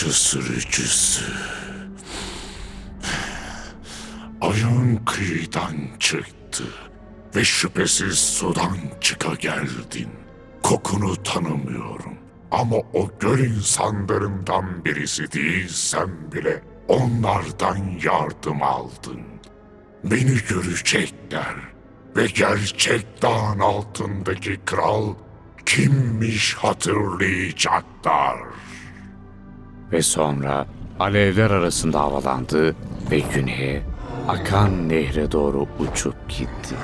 Fırça sürücüsü. Ayağın kıyıdan çıktı ve şüphesiz sudan çıka geldin. Kokunu tanımıyorum ama o göl insanlarından birisi değilsen bile onlardan yardım aldın. Beni görecekler ve gerçek dağın altındaki kral kimmiş hatırlayacaklar. Ve sonra alevler arasında havalandı ve güneye akan nehre doğru uçup gitti.